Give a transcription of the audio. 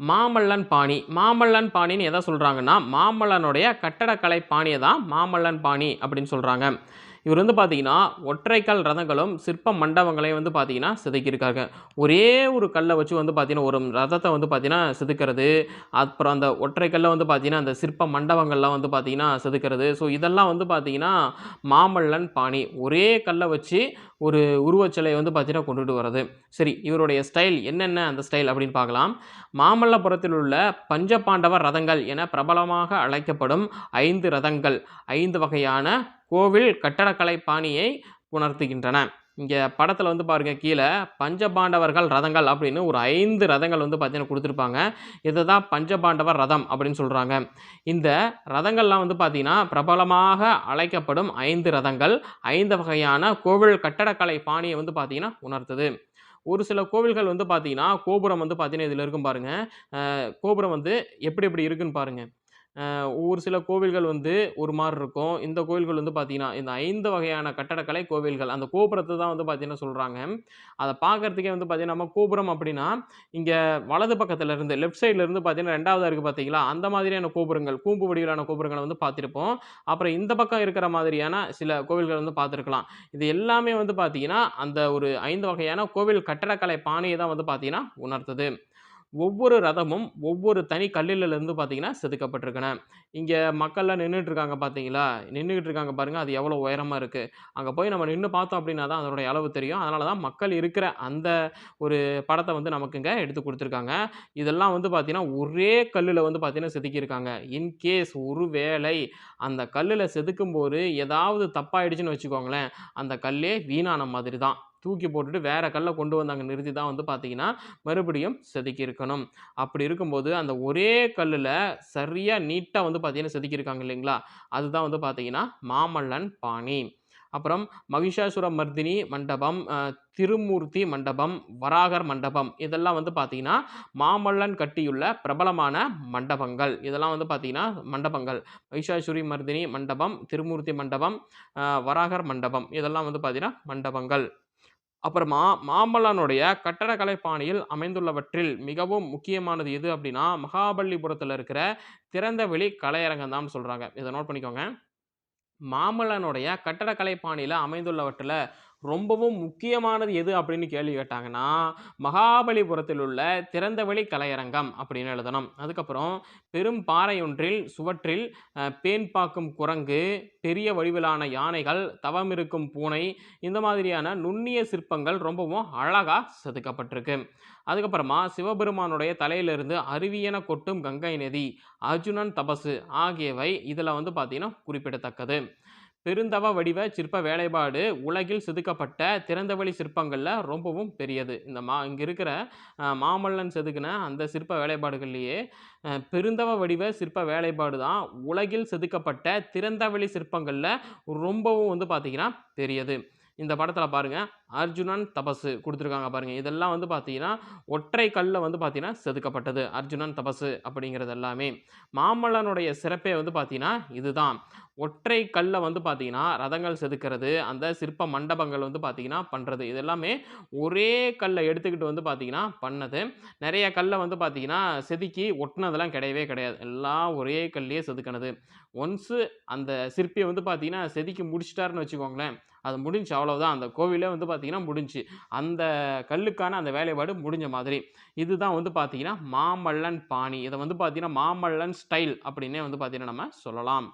மாமல்லன் பாணி. மாமல்லன் பாணின்னு எதை சொல்கிறாங்கன்னா மாமல்லனுடைய கட்டடக்கலை பாணியை தான் மாமல்லன் பாணி அப்படின்னு சொல்கிறாங்க இவர் வந்து பார்த்தீங்கன்னா ஒற்றைக்கல் ரதங்களும் சிற்ப மண்டபங்களையும் வந்து பார்த்தீங்கன்னா செதுக்கியிருக்காங்க. ஒரே ஒரு கல்லை வச்சு வந்து பார்த்தீங்கன்னா ஒரு ரதத்தை வந்து பார்த்தீங்கன்னா செதுக்கிறது அப்புறம் அந்த ஒற்றைக்கல்லை வந்து பார்த்தீங்கன்னா அந்த சிற்ப மண்டபங்கள்லாம் வந்து பார்த்தீங்கன்னா செதுக்கிறது. ஸோ இதெல்லாம் வந்து பார்த்தீங்கன்னா மாமல்லன் பாணி ஒரே கல்லை வச்சு ஒரு உருவச்சிலையை வந்து பார்த்தீங்கன்னா கொண்டுட்டு வர்றது. சரி இவருடைய ஸ்டைல் என்னென்ன அந்த ஸ்டைல் அப்படின்னு பார்க்கலாம். மாமல்லபுரத்தில் உள்ள பஞ்சபாண்டவ ரதங்கள் என பிரபலமாக அழைக்கப்படும் ஐந்து ரதங்கள். ஐந்து வகையான கோவில் கட்டடக்கலை பாணியை உணர்த்துகின்றன இங்கே படத்தில் வந்து பாருங்கள் கீழே பஞ்சபாண்டவர்கள் ரதங்கள் அப்படின்னு ஒரு ஐந்து ரதங்கள் வந்து பார்த்தீங்கன்னா கொடுத்துருப்பாங்க. இதை தான் பஞ்சபாண்டவர் ரதம் அப்படின்னு சொல்கிறாங்க இந்த ரதங்கள்லாம் வந்து பார்த்தீங்கன்னா பிரபலமாக அழைக்கப்படும் ஐந்து ரதங்கள். ஐந்து வகையான கோவில் கட்டடக்கலை பாணியை வந்து பார்த்தீங்கன்னா உணர்த்துது. ஒரு சில கோவில்கள் வந்து பார்த்தீங்கன்னா கோபுரம் வந்து பார்த்தீங்கன்னா இதில் இருக்கும் பாருங்கள் கோபுரம் வந்து எப்படி எப்படி இருக்குன்னு பாருங்கள் ஒரு சில கோவில்கள் வந்து ஒரு மாதிரி இருக்கும். இந்த கோவில்கள் வந்து பார்த்தீங்கன்னா இந்த ஐந்து வகையான கட்டடக்கலை கோவில்கள் அந்த கோபுரத்தை தான் வந்து பார்த்தீங்கன்னா சொல்கிறாங்க அதை பார்க்குறதுக்கே வந்து பார்த்தீங்கன்னா நம்ம கோபுரம் அப்படின்னா இங்கே வலது பக்கத்தில் இருந்து லெஃப்ட் சைடில் இருந்து பார்த்தீங்கன்னா ரெண்டாவதாக இருக்குது பார்த்தீங்களா அந்த மாதிரியான கோபுரங்கள் கூம்பு வடிவிலான கோபுரங்களை வந்து பார்த்துருப்போம். அப்புறம் இந்த பக்கம் இருக்கிற மாதிரியான சில கோவில்கள் வந்து பார்த்துருக்கலாம். இது எல்லாமே வந்து பார்த்தீங்கன்னா அந்த ஒரு ஐந்து வகையான கோவில் கட்டடக்கலை பாணியை தான் வந்து பார்த்தீங்கன்னா உணர்த்துது. ஒவ்வொரு ரதமும் ஒவ்வொரு தனி கல்லிலிருந்து பார்த்தீங்கன்னா செதுக்கப்பட்டிருக்கன. இங்கே மக்கள்லாம் நின்றுட்டு இருக்காங்க பார்த்தீங்களா? நின்றுக்கிட்டு இருக்காங்க பாருங்கள் அது எவ்வளோ உயரமாக இருக்குது அங்கே போய் நம்ம நின்று பார்த்தோம் அப்படின்னா தான் அதனுடைய அளவு தெரியும். அதனால தான் மக்கள் இருக்கிற அந்த ஒரு படத்தை வந்து நமக்கு இங்கே எடுத்து கொடுத்துருக்காங்க. இதெல்லாம் வந்து பார்த்திங்கன்னா ஒரே கல்லில் வந்து பார்த்திங்கன்னா செதுக்கியிருக்காங்க. இன்கேஸ் ஒரு வேளை அந்த கல்லில் செதுக்கும் போது ஏதாவது தப்பாயிடுச்சுன்னு வச்சுக்கோங்களேன் அந்த கல்லே வீணான மாதிரி தான். தூக்கி போட்டுட்டு வேற கல்லை கொண்டு வந்து அங்கே நிறுத்தி தான் வந்து பார்த்தீங்கன்னா மறுபடியும் செதுக்கியிருக்கணும். அப்படி இருக்கும்போது அந்த ஒரே கல்லில் சரியாக நீட்டாக வந்து பார்த்தீங்கன்னா செதுக்கியிருக்காங்க இல்லைங்களா? அதுதான் வந்து பார்த்தீங்கன்னா மாமல்லன் பாணி. அப்புறம் மகிஷாசுர மர்தினி மண்டபம் திருமூர்த்தி மண்டபம் வராகர் மண்டபம் இதெல்லாம் வந்து பார்த்திங்கன்னா மாமல்லன் கட்டியுள்ள பிரபலமான மண்டபங்கள். இதெல்லாம் வந்து பார்த்திங்கன்னா மண்டபங்கள். மகிஷாசுரி மர்தினி மண்டபம் திருமூர்த்தி மண்டபம் வராகர் மண்டபம் இதெல்லாம் வந்து பார்த்திங்கன்னா மண்டபங்கள். அப்புறமா மாமல்லனுடைய கட்டடக்கலை பாணியில் அமைந்துள்ளவற்றில் மிகவும் முக்கியமானது எது அப்படின்னா மகாபலிபுரத்தில் இருக்கிற திறந்தவெளி கலையரங்கம் தான் சொல்கிறாங்க இதை நோட் பண்ணிக்கோங்க. மாமல்லனுடைய கட்டடக்கலை பாணியில் அமைந்துள்ளவற்றில் ரொம்பவும் முக்கியமானது எது அப்படின்னு கேள்வி கேட்டாங்கன்னா மகாபலிபுரத்தில் உள்ள திறந்தவெளி கலையரங்கம் அப்படின்னு எழுதணும். அதுக்கப்புறம் பெரும் பாறையொன்றில் சுவற்றில் பேன் பாக்கும் குரங்கு பெரிய வடிவிலான யானைகள் தவம் இருக்கும் பூனை இந்த மாதிரியான நுண்ணிய சிற்பங்கள் ரொம்பவும் அழகாக செதுக்கப்பட்டிருக்கு. அதுக்கப்புறமா சிவபெருமானுடைய தலையிலிருந்து அருவியன கொட்டும் கங்கை நதி அர்ஜுனன் தபசு ஆகியவை இதில் வந்து பார்த்திங்கன்னா குறிப்பிடத்தக்கது. பெருந்தவ வடிவ சிற்ப வேலைப்பாடு உலகில் செதுக்கப்பட்ட திறந்தவெளி சிற்பங்களில் ரொம்பவும் பெரியது. இந்த மா இங்கே இருக்கிற மாமல்லன் செதுக்கின அந்த சிற்ப வேலைப்பாடுகள்லேயே பெருந்தவ வடிவ சிற்ப வேலைப்பாடு தான் உலகில் செதுக்கப்பட்ட திறந்தவெளி சிற்பங்களில் ரொம்பவும் வந்து பார்த்திங்கன்னா பெரியது. இந்த படத்தில் பாருங்கள் அர்ஜுனன் தபசு கொடுத்துருக்காங்க பாருங்கள் இதெல்லாம் வந்து பார்த்தீங்கன்னா ஒற்றை கல்லில் வந்து பார்த்தீங்கன்னா செதுக்கப்பட்டது. அர்ஜுனன் தபசு அப்படிங்கிறது எல்லாமே மாமல்லனுடைய சிறப்பே வந்து பார்த்தீங்கன்னா இதுதான். ஒற்றை கல்லை வந்து பார்த்தீங்கன்னா ரதங்கள் செதுக்கிறது அந்த சிற்ப மண்டபங்கள் வந்து பார்த்தீங்கன்னா பண்ணுறது இது எல்லாமே ஒரே கல்லை எடுத்துக்கிட்டு வந்து பார்த்தீங்கன்னா பண்ணது. நிறைய கல்லை வந்து பார்த்தீங்கன்னா செதுக்கி ஒட்டினதெல்லாம் கிடையவே கிடையாது. எல்லாம் ஒரே கல்லையே செதுக்கினது. ஒன்ஸு அந்த சிற்பியை வந்து பார்த்தீங்கன்னா செதுக்கி முடிச்சிட்டாருன்னு வச்சுக்கோங்களேன். அது முடிஞ்சு அவ்வளோதான் அந்த கோவிலே வந்து பார்த்திங்கன்னா முடிஞ்சு அந்த கல்லுக்கான அந்த வேலைப்பாடு முடிஞ்ச மாதிரி. இதுதான் வந்து பார்த்திங்கன்னா மாமல்லன் பாணி. இதை வந்து பார்த்திங்கன்னா மாமல்லன் ஸ்டைல் அப்படின்னே வந்து பார்த்திங்கன்னா நம்ம சொல்லலாம்.